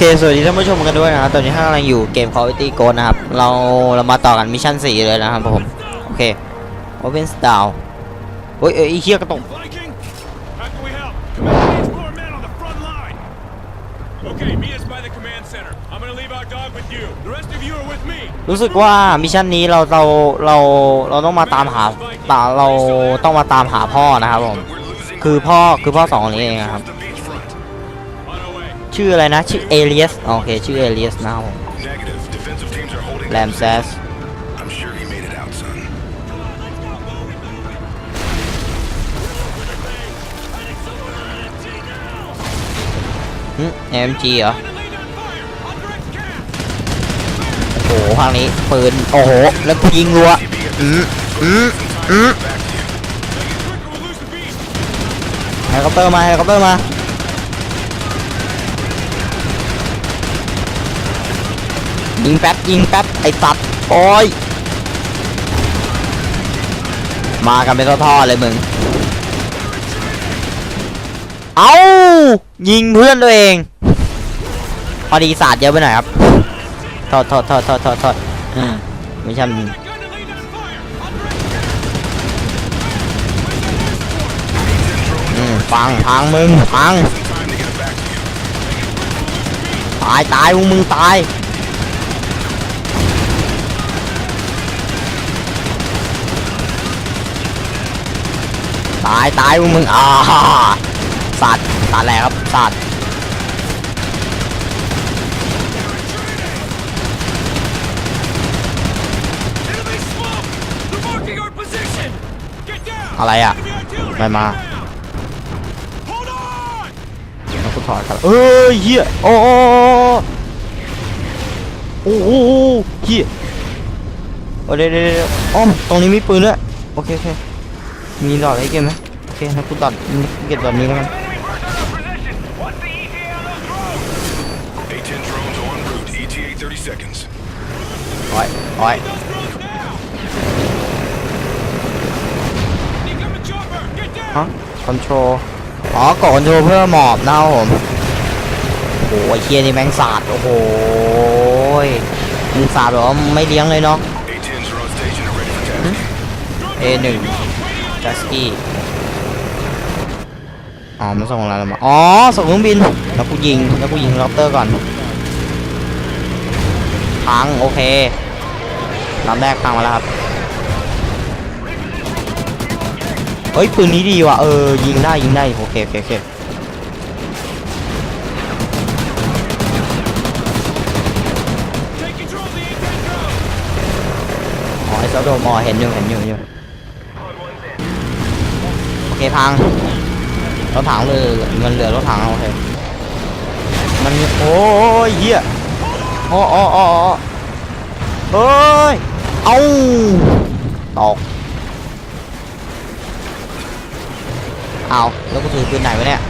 เค สวัสดีท่านผู้ชมกันด้วยนะครับ ตอนนี้ท่านกำลังอยู่เกม Call of Duty Ghost นะครับ เราเรามาต่อกันมิชชั่น 4 เลยนะครับผม โอเค Open Down โอ้ยเอ้ยไอ้เฮียกระตก Viking, how can we help? Command needs more men on the front line. Okay, meet us by the command center. I'm gonna leave our dog with you. The rest of you are with me. รู้สึกว่ามิชชั่นนี้เราเราเราเราต้องมาตามหาตาเราต้องมาตามหาพ่อนะครับผม คือพ่อคือพ่อสองคนนี้เองนะครับ On our way. ชื่ออะไรนะ ชื่อเอเลียสโอเค ชื่อเอเลียสนะครับผม Negative. Defensive teams are holding. แรมแซส I'm sure he made it out, son. อืม MG เหรอ โอ้โหภาคนี้ปืน โอ้โห แล้วกูยิงรัว อืมอืมอืม Quicker, we'll lose the beast. เฮลิคอปเตอร์มาเฮลิคอปเตอร์มา ยิงแป๊บยิงแป๊บไอ้สัตว์โอ้ยมากันเป็นท่อๆเลยมึง เอายิงเพื่อนตัวเอง พอดีศาสตร์เยอะไปหน่อยครับทษโทษโทษโทษโทษโทษไม่ใช่ Gun to lead on fire. อืมฟังพังมึงพัง ตายตายมึงมึงตาย ตายตายมึงมึงอ่าสัตว์สัตว์อะไรครับสัตว์อะไรอะไม่มาแล้วกูถอดครับเอ้ยเฮียโอ้โอ้โอ้โอ้เฮียโอ้เดี๋ยวเดี๋ยวเดี๋อตรงนี้มีปืนด้วยโอเคโอเค มีหลอดอะไรเก็บไหมโอเคให้กูตัดเก็บแบบนี้แล้วกัน A-10 drones en route. ETA 30 seconds. โอ้ยโอ้ย Incoming chopper. Get down. ฮะคอนโทรลอ๋อกดคอนโทรลเพื่อหมอบนะครับผมโอ้โหไอ้เฮียนี่แม่งสาดโอ้โหยมึงสาดแบบว่าไม่เลี้ยงเลยเนาะ A-10s จัสกี้อ๋อมันส่งอะไรมา อ๋อ ส่งเครื่องบิน แล้วกูยิง แล้วกูยิงลิคอปเตอร์ก่อน พัง โอเคลำแรกพังมาแล้วครับ เฮ้ย ปืนนี้ดีว่ะ เออ ยิงได้ ยิงได้ โอเค โอเคโอเคอ๋อไอ้เซาโดมอ๋อเห็นอยู่ เห็นอยู่เห็นอยู่ เคพังรถถังเลยมันเหลือรถถังโอเคมันโอ้ยเหี้ยโอ้โอ้โอ้เอ้เฮ้ยเอาตกเอาแล้วก็ถือปืนไหนวะเนี่ย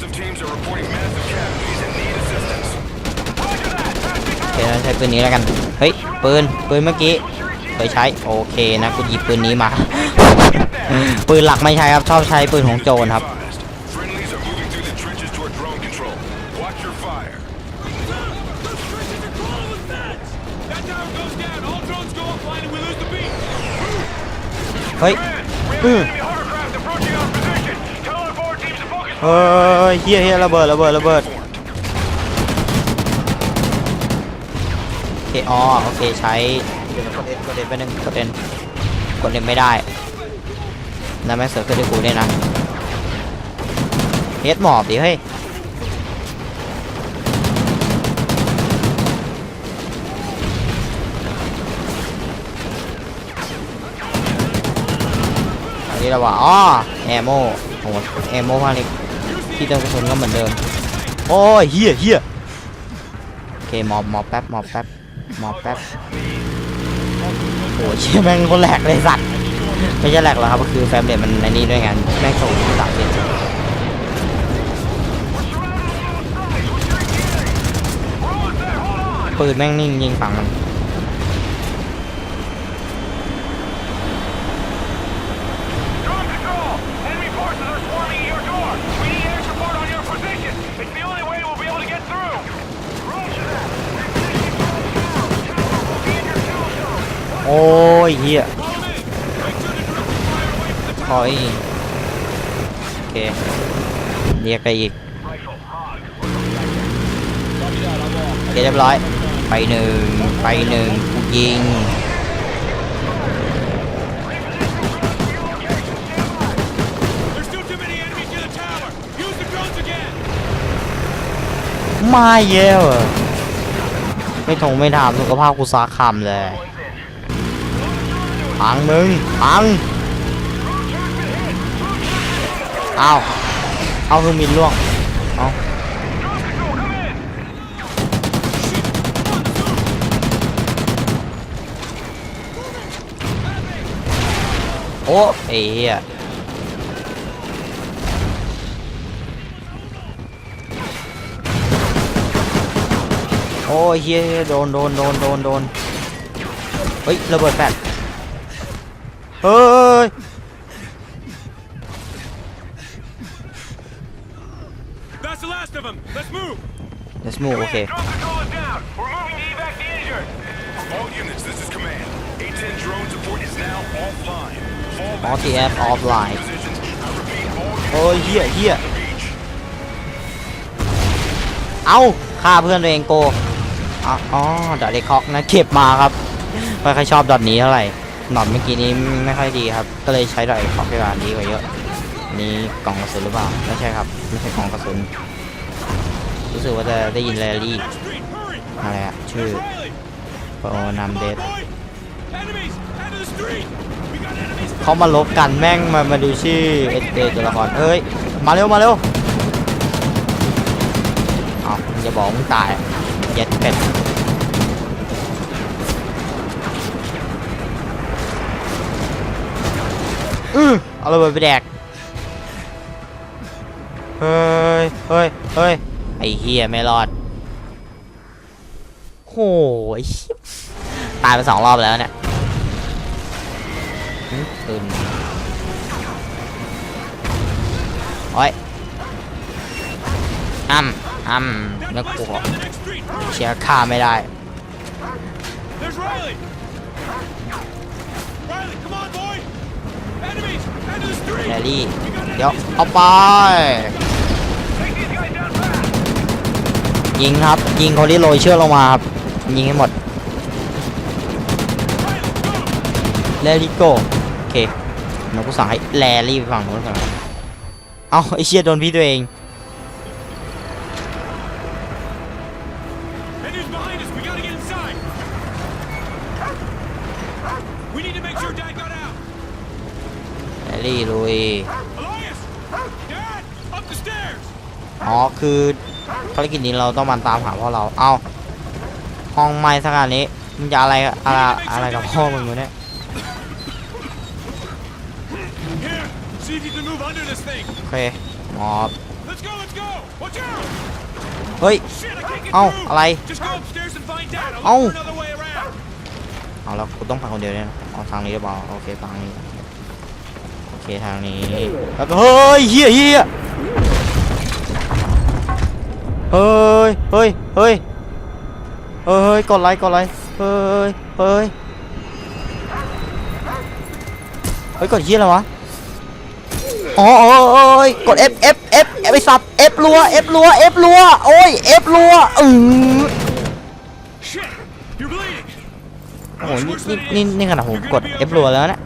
control's defensive teams are reporting massive casualties and need assistance. Roger that. Taxi โอเคเราใช้ปืนนี้แล้วกัน เฮ้ย ปืน ปืนเมื่อกี้เคยใช้ โอเคนะ กูหยิบปืนนี้มา ปืนหลักไม่ใช้ครับ ชอบใช้ปืนของโจรครับ Advised. Friendlies are moving through the trenches toward drone control. Watch your fire. Those trenches are closed. That tower goes down. All drones go offline and we lose the beat. เฮ้ยอืม Enemy เฮ้ยเฮียเฮียระเบิดระเบิดระเบิดโอเคอ๋อโอเคใช้เดี๋ยวกดเอ็นกดเอ็นไปหนึ่งกดเอ็นกดเอ็นไม่ได้นั่นแม่เสือขึ้นด้กูเนี่ยนะเฮ็ดหมอบดิเฮ้ยอันนี้เราว่าอ๋อแอมโมโอ้แอมโมมากเลย ที่เติมกระสุนก็เหมือนเดิม โอ้ยเฮียเฮียโอเคหมอบหมอบแป๊บหมอบแป๊บหมอบแป๊บโอ้ยเชี่ยแม่งคนแหลกเลยสัตว์ไม่ใช่แหลกหรอกครับก็คือแฟมเรทมันในนี่ด้วยไงแม่งส่งสามสิบปืนแม่งนิ่งยิงฝั่งมัน ยเฮีย Follow me. Make sure the drones fire away from the ถอยโอ เคเรียกไปอีกโอเคเรียบร้อย ไปหนึ่งไปหนึ่งกูยิงมาเย่เหรอไม่ทงไม่ถามสุขภาพกูซาคำเลยพังมึงพัง เอาเอาคือมินล่วงเอาโอ้ไอ้เฮียโอ้ยเฮียโดนโดนโดนโดนโดนเฮ้ยระเบิดแฟดเฮ้ย That's the last of them. Let's move. let's move โอเค Drone control is down. We're moving to evac the injured. All units, this is command. A-10 drone support is now offline. Fall back to RTF offline positions. I repeat, all units โอ้ยเฮียเฮีย on the beach. เอาฆ่าเพื่อนตัวเองโกอ๋ออ๋อดอทเดคอกนะเก็บมาครับไม่ค่อยชอบดอทนี้เท่าไหร่ดอทเมื่อกี้นี้ไม่ค่อยดีครับ ก็เลยใช้ดอทเดคอกดีกว่าดีกว่าเยอะอั นนี้กล่องกระสุนหรือเปล่า ไม่ใช่ครับ ไม่ใช่กล่องกระสุน รู้สึกว่าจะได้ยินแรลลี่อะไรอะชื่อโปรนำเด Come สเขามาลบกันแม่งมามาดูชื่อเอเอตัวละครเอ้ย มาเร็วมาเร็วเอามึงจะบอกมึงตายเย็ดเป็ดอือเอาระเบิดไปแดก เฮ้ยเฮ้ยเฮ้ยไอ้เฮียไม่รอดโหไอ้เหี้ยตายไปสองรอบแล้วเนี่ยหึปืนโอ้ยอ้ำอ้ำ That แล้ว place กู is down the next street. Hurry. เชียร์ฆ่าไม่ได้ There's Riley. Riley, come on, boy. Enemies. End of the street. แรลลี่ We got เดี๋ยว enemies. เอาไป ยิงครับ ยิงคนที่โรยเชือกลงมาครับ ยิงให้หมด Riley, go. แรลลี่โกโอเคเดี๋ยวกูสั่งให้แรลลี่ไปฝั่งนู้นก่อนเอาไอเชียโดนพี่ตัวเอง Enemies behind us. We gotta get inside. We need to make sure Dad got out. แรลลี่ลุย Elias. Dad, up the stairs. อ๋อคือ ภารกิจนี้เราต้องมาตามหาพ่อเรา เอาห้องไม้สักอันนี้มึงจะอะไรอะไรอะไรกับพ่อมึงวะเนี่ยโอเคหมอบเฮ้ย เอ้า อะไร เอ้า เอาแล้วกูต้องไปคนเดียวเนี่ยเอาทางนี้หรือเปล่าโอเคทางนี้ โอเคทางนี้แล้วก็เฮ้ยเฮียเฮีย เฮ้ย เฮ้ย เฮ้ย เฮ้ย กดไลค์ กดไลค์ เฮ้ย เฮ้ย เฮ้ย กดเฮียอะไรวะ อ๋ออ๋ออ๋อกด F F F F ไปสับ F รัว F รัว F รัว โอ้ย F รัวอือโอ้โหนี่นี่ นี่ขนาดผมกด F รัวแล้วนะ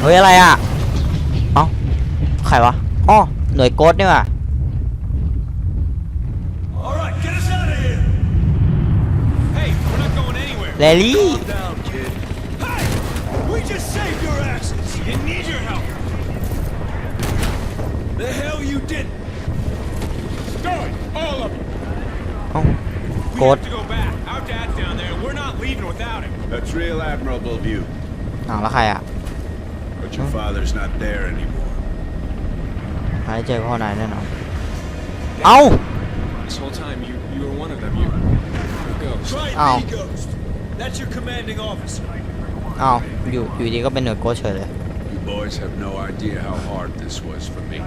เฮ้ย อะไรอะ เอ้า ใครวะ อ๋อ หน่วยโกดนี่ว่ะ All right, get us out of here. Hey, we're not going anywhere. แรลลี่ down, kid. Hey, we just saved your asses. You need your help. The hell you did. Stow it, all of you. เอ้า We Good. have to go back. Our dad's down there, and we're not leaving without him. That's real admirable of you, อ้าวแล้วใครอ่ะ but your father's not there anymore. หาได้เจอพ่อนายแน่นอน เอ้า This whole time, you you were one of them. You you ghost. Try Ow. me, Ghost. That's your commanding officer. เอ้าอยู่อยู่ดีก็เป็นหน่วยโกดเฉยเลย You boys have no idea how hard this was for me.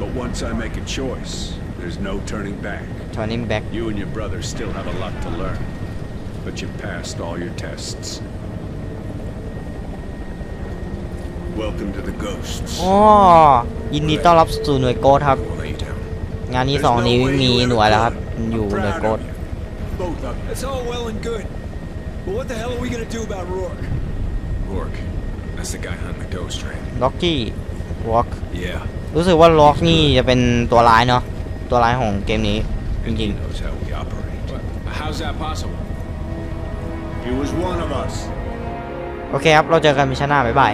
But once I make a choice, there's no turning back. turning back You and your brother still have a lot to learn. but you passed all your tests. อ๋อยินดีต้อนรับสู่หน่วยโกดครับ We'll lay down. งานนี้สองนี้มีหน่วยแล้วครับ อยู่หน่วย Proud โกด of you. Both of you. That's all well and good. But what the hell are we gonna do about Rourke? Rourke. That's the guy hunting the ghost train. ล็อกกี้วอล์ก Yeah. รู้สึกว่าล็อกนี่จะเป็นตัวร้ายเนาะ ตัวร้ายของเกมนี้ จ And ริ he ง knows how we operate. What? How's that possible? He was one of us. ๆ โอเคครับ เราเจอกันมิชชั่นหน้าบ๊ายบาย